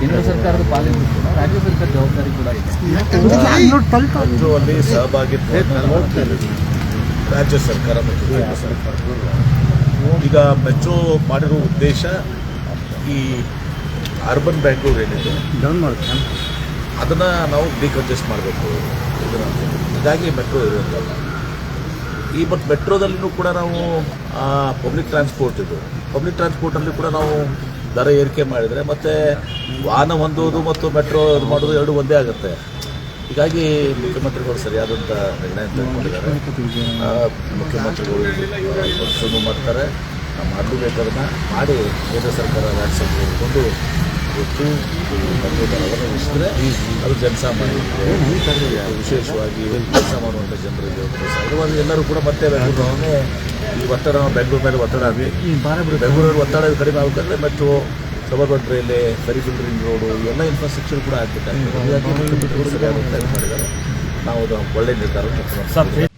ಕೇಂದ್ರ ಸರ್ಕಾರದ ಪಾಲಿಗೆ ರಾಜ್ಯ ಸರ್ಕಾರ ಜವಾಬ್ದಾರಿ ಕೂಡ ಇದೆ. ಅಲ್ಲಿ ರಾಜ್ಯ ಸರ್ಕಾರ ಮತ್ತು ಕೇಂದ್ರ ಸರ್ಕಾರ. ಈಗ ಮೆಟ್ರೋ ಮಾಡಿರೋ ಉದ್ದೇಶ ಈ ಅರ್ಬನ್ ಬ್ಯಾಂಗ್ಳೂರ್ ಏನಿದೆ, ಅದನ್ನು ನಾವು ಡಿಕಂಜೆಸ್ಟ್ ಮಾಡಬೇಕು. ಇದಾಗಿ ಮೆಟ್ರೋ ಇರುವಂಥದ್ದು ಈ ಬಟ್ ಮೆಟ್ರೋದಲ್ಲಿನೂ ಕೂಡ ನಾವು ಪಬ್ಲಿಕ್ ಟ್ರಾನ್ಸ್ಪೋರ್ಟ್ ಇದು. ಪಬ್ಲಿಕ್ ಟ್ರಾನ್ಸ್ಪೋರ್ಟಲ್ಲಿ ಕೂಡ ನಾವು ದರ ಏರಿಕೆ ಮಾಡಿದರೆ ಮತ್ತು ವಾಹನ ಹೊಂದುವುದು ಮತ್ತು ಮೆಟ್ರೋ ಇದು ಮಾಡೋದು ಎರಡು ಒಂದೇ ಆಗುತ್ತೆ. ಹೀಗಾಗಿ ಮುಖ್ಯಮಂತ್ರಿಗಳು ಸರಿಯಾದಂಥ ನಿರ್ಣಯ ತೆಗೆದುಕೊಂಡಿದ್ದಾರೆ. ಮುಖ್ಯಮಂತ್ರಿಗಳು ಶುರು ಮಾಡ್ತಾರೆ. ನಾವು ಮಾಡಲೇಬೇಕಾದನ್ನ ಮಾಡಿ ಕೇಂದ್ರ ಸರ್ಕಾರ ರಾಜ್ಯ ಸರ್ಕಾರ ಗೊತ್ತು ಇಳಿಸಿದ್ರೆ ಅದು ಜನಸಾಮಾನ್ಯರಿಗೆ ವಿಶೇಷವಾಗಿ ಕೆಲಸ ಮಾಡುವಂಥ ಜನರಿಗೆ ಎಲ್ಲರೂ ಕೂಡ ಮತ್ತೆ ಬೆಂಗಳೂರನ್ನು ಈ ಒತ್ತಡ ಬೆಂಗಳೂರು ಮೇಲೆ ಒತ್ತಡ ಆಗಲಿ ಬೆಂಗಳೂರಲ್ಲಿ ಒತ್ತಡ ಕಡಿಮೆ ಆಗಬೇಕಂದ್ರೆ ಮತ್ತು suburban rail ferry ring road ಎಲ್ಲ ಇನ್ಫ್ರಾಸ್ಟ್ರಕ್ಚರ್ ಕೂಡ ಆಗಬೇಕಾಗ್ತದೆ. ಹೀಗಾಗಿ ಮಾಡಿದ್ದಾರೆ ನಾವು ಅದು ಒಳ್ಳೆ ನಿರ್ಧಾರ